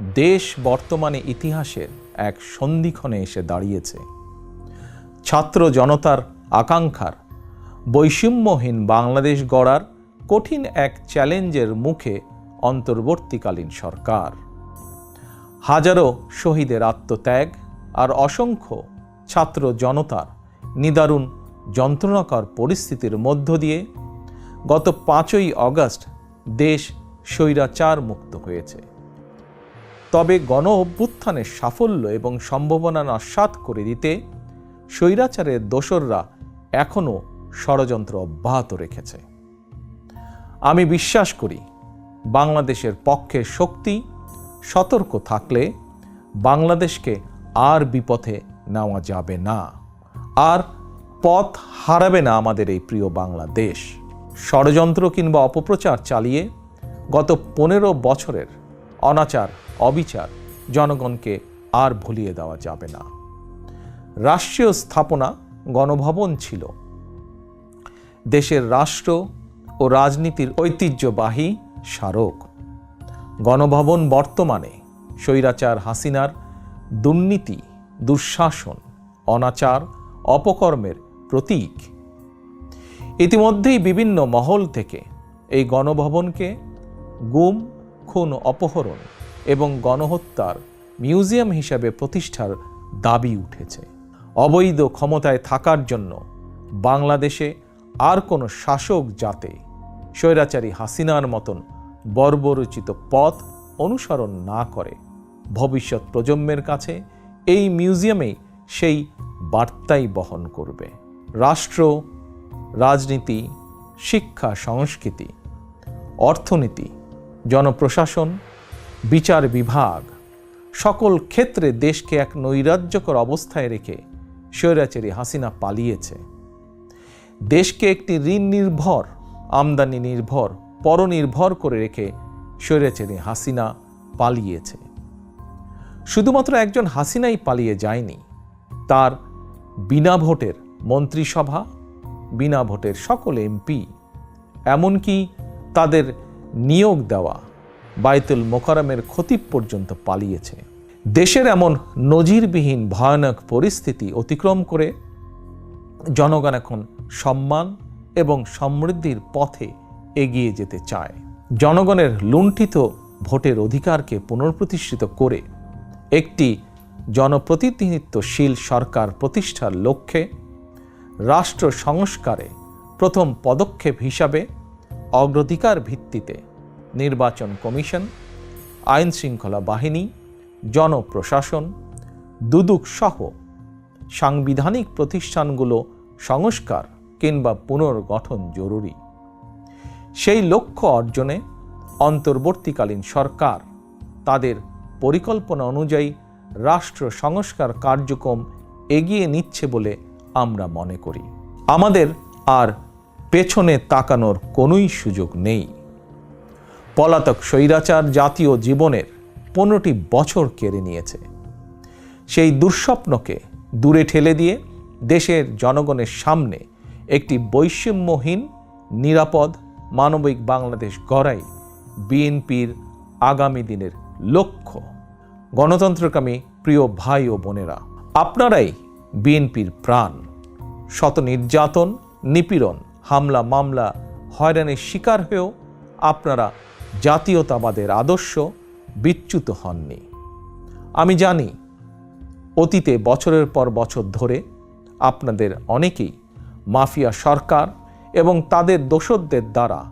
দেশ বর্তমানে ইতিহাসের এক সন্ধিক্ষণে এসে দাঁড়িয়েছে। ছাত্র জনতার আকাঙ্ক্ষার, বৈষম্যহীন বাংলাদেশ গড়ার কঠিন এক চ্যালেঞ্জের মুখে অন্তর্বর্তীকালীন সরকার। হাজারো শহীদের আত্মত্যাগ আর অসংখ্য ছাত্র জনতার নিদারুণ যন্ত্রণাকর পরিস্থিতির মধ্য দিয়ে গত পাঁচই অগস্ট দেশ স্বৈরাচার মুক্ত হয়েছে। তবে গণ অভ্যুত্থানের সাফল্য এবং সম্ভাবনা নস্বাত করে দিতে স্বৈরাচারের দোসররা এখনও ষড়যন্ত্র অব্যাহত রেখেছে। আমি বিশ্বাস করি, বাংলাদেশের পক্ষে শক্তি, সতর্ক থাকলে বাংলাদেশকে আর বিপথে নেওয়া যাবে না। আর পথ হারাবে না আমাদের এই প্রিয় বাংলাদেশ। ষড়যন্ত্র কিংবা অপপ্রচার চালিয়ে গত পনেরো বছরের অনাচার, অবিচার জনগণকে আর ভুলিয়ে দেওয়া যাবে না। রাষ্ট্রীয় স্থাপনা গণভবন ছিল। দেশের রাষ্ট্র ও রাজনীতির ঐতিহ্যবাহী স্মারক। গণভবন বর্তমানে স্বৈরাচার হাসিনার দুর্নীতি, দুঃশাসন, অনাচার, অপকর্মের প্রতীক। ইতিমধ্যেই বিভিন্ন মহল থেকে এই গণভবনকে গুম খুন, অপহরণ এবং গণহত্যার মিউজিয়াম হিসাবে প্রতিষ্ঠার দাবি উঠেছে। অবৈধ ক্ষমতায় থাকার জন্য বাংলাদেশে আর কোনো শাসক যাতে স্বৈরাচারী হাসিনার মতন বর্বরচিত পথ অনুসরণ না করে। ভবিষ্যৎ প্রজন্মের কাছে এই মিউজিয়ামেই সেই বার্তাই বহন করবে। রাষ্ট্র, রাজনীতি, শিক্ষা, সংস্কৃতি, অর্থনীতি জনপ্রশাসন, বিচার বিভাগ, সকল ক্ষেত্রে দেশকে এক নৈরাজ্যকর অবস্থায় রেখে স্বৈরাচারী হাসিনা পালিয়েছে। দেশকে একটি ঋণ নির্ভর, আমদানি নির্ভর, পরনির্ভর করে রেখে স্বৈরাচারী হাসিনা পালিয়েছে। শুধুমাত্র একজন হাসিনাই পালিয়ে যায়নি, তার বিনা ভোটের মন্ত্রিসভা, বিনা ভোটের সকল এমপি, এমনকি তাদের নিয়োগ দেওয়া বাইতুল মোকারমের খতিব পর্যন্ত পালিয়েছে। দেশের এমন নজিরবিহীন ভয়ানক পরিস্থিতি অতিক্রম করে জনগণ এখন সম্মান এবং সমৃদ্ধির পথে এগিয়ে যেতে চায়। জনগণের লুণ্ঠিত ভোটের অধিকারকে পুনঃপ্রতিষ্ঠিত করে একটি জনপ্রতিনিধিত্বশীল সরকার প্রতিষ্ঠার লক্ষ্যে রাষ্ট্র সংস্কারে প্রথম পদক্ষেপ হিসাবে অগ্রাধিকার ভিত্তিতে নির্বাচন কমিশন, আইন শৃঙ্খলা বাহিনী, জনপ্রশাসন, দুদক সহ সাংবিধানিক প্রতিষ্ঠানগুলো সংস্কার কিংবা পুনর্গঠন জরুরি। সেই লক্ষ্য অর্জনে অন্তর্বর্তীকালীন সরকার তাদের পরিকল্পনা অনুযায়ী রাষ্ট্র সংস্কার কার্যক্রম এগিয়ে নিচ্ছে বলে আমরা মনে করি। আমাদের আর পেছনে তাকানোর কোনোই সুযোগ নেই। পলাতক স্বৈরাচার জাতীয় জীবনের পনেরোটি বছর কেড়ে নিয়েছে। সেই দুঃস্বপ্নকে দূরে ঠেলে দিয়ে দেশের জনগণের সামনে একটি বৈষম্যহীন, নিরাপদ, মানবিক বাংলাদেশ গড়াই বিএনপির আগামী দিনের লক্ষ্য। গণতন্ত্রকামী প্রিয় ভাই ও বোনেরা, আপনারাই বিএনপির প্রাণ। শত নির্যাতন, নিপীড়ন হামলা মামলা হয়রানির শিকার হয়েও আপনারা জাতীয়তাবাদের আদর্শ বিচ্যুত হননি। আমি জানি, অতীতে বছরের পর বছর ধরে আপনাদের অনেকেই মাফিয়া সরকার এবং তাদের দোসরদের দ্বারা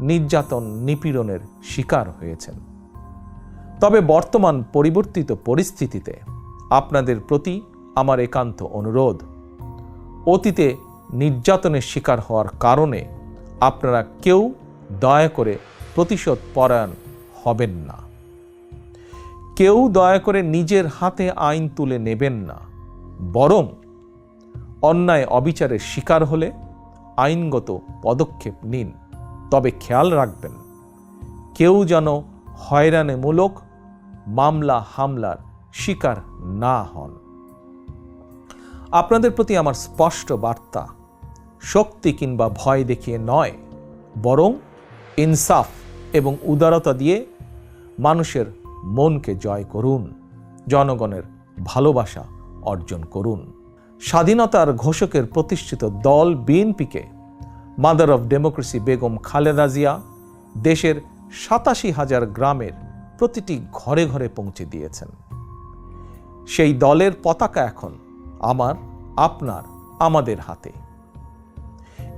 নির্যাতন নিপীড়নের শিকার হয়েছেন। তবে বর্তমান পরিবর্তিত পরিস্থিতিতে আপনাদের প্রতি আমার একান্ত অনুরোধ, অতীতে নির্যাতনের শিকার হওয়ার কারণে আপনারা কেউ দয়া করে প্রতিশোধ পরায়ণ হবেন না। কেউ দয়া করে নিজের হাতে আইন তুলে নেবেন না। বরং অন্যায় অবিচারের শিকার হলে আইনগত পদক্ষেপ নিন। তবে খেয়াল রাখবেন, কেউ যেন হয়রানিমূলক মামলা হামলার শিকার না হন। আপনাদের প্রতি আমার স্পষ্ট বার্তা, শক্তি কিংবা ভয় দেখিয়ে নয়, বরং ইনসাফ এবং উদারতা দিয়ে মানুষের মনকে জয় করুন, জনগণের ভালোবাসা অর্জন করুন। স্বাধীনতার ঘোষকের প্রতিষ্ঠিত দল বিএনপিকে mother of democracy Begum Khaleda Zia দেশের সাতাশি হাজার গ্রামের প্রতিটি ঘরে ঘরে পৌঁছে দিয়েছেন। সেই দলের পতাকা এখন আমার, আপনার, আমাদের হাতে।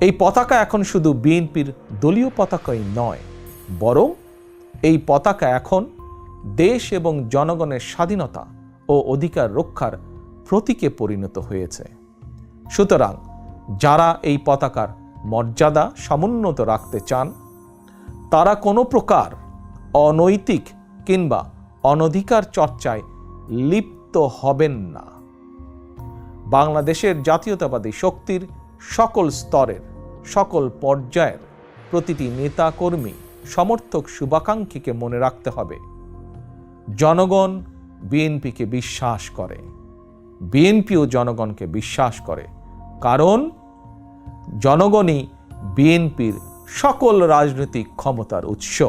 এই পতাকা এখন শুধু বিএনপির দলীয় পতাকাই নয় বরং এই পতাকা এখন দেশ এবং জনগণের স্বাধীনতা ও অধিকার রক্ষার প্রতীকে পরিণত হয়েছে। সুতরাং যারা এই পতাকার মর্যাদা সমুন্নত রাখতে চান, তারা কোনো প্রকার অনৈতিক কিংবা অনধিকার চর্চায় লিপ্ত হবেন না। বাংলাদেশের জাতীয়তাবাদী শক্তির সকল স্তরের, সকল পর্যায়ের প্রতিটি নেতা কর্মী সমর্থক শুভাকাঙ্ক্ষীকে মনে রাখতে হবে। জনগণ বিএনপিকে বিশ্বাস করে। বিএনপিও জনগণকে বিশ্বাস করে। কারণ জনগণই বিএনপির সকল রাজনৈতিক ক্ষমতার উৎস।